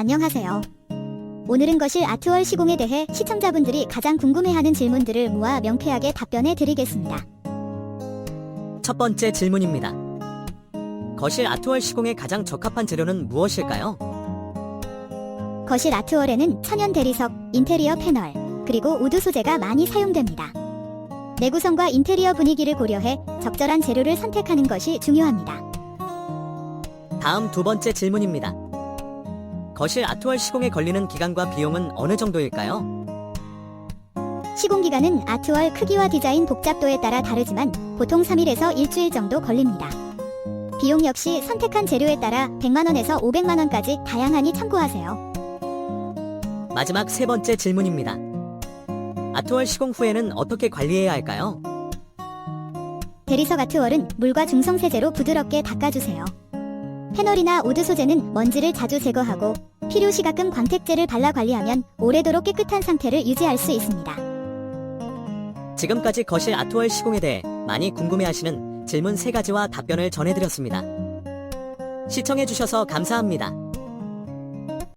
안녕하세요. 오늘은 거실 아트월 시공에 대해 시청자분들이 가장 궁금해하는 질문들을 모아 명쾌하게 답변해 드리겠습니다. 첫 번째 질문입니다. 거실 아트월 시공에 가장 적합한 재료는 무엇일까요? 거실 아트월에는 천연 대리석, 인테리어 패널, 그리고 우드 소재가 많이 사용됩니다. 내구성과 인테리어 분위기를 고려해 적절한 재료를 선택하는 것이 중요합니다. 다음 두 번째 질문입니다. 거실 아트월 시공에 걸리는 기간과 비용은 어느 정도일까요? 시공 기간은 아트월 크기와 디자인 복잡도에 따라 다르지만 보통 3일에서 일주일 정도 걸립니다. 비용 역시 선택한 재료에 따라 100만원에서 500만원까지 다양하니 참고하세요. 마지막 세 번째 질문입니다. 아트월 시공 후에는 어떻게 관리해야 할까요? 대리석 아트월은 물과 중성 세제로 부드럽게 닦아주세요. 패널이나 우드 소재는 먼지를 자주 제거하고 필요 시 가끔 광택제를 발라 관리하면 오래도록 깨끗한 상태를 유지할 수 있습니다. 지금까지 거실 아트월 시공에 대해 많이 궁금해하시는 질문 세 가지와 답변을 전해드렸습니다. 시청해주셔서 감사합니다.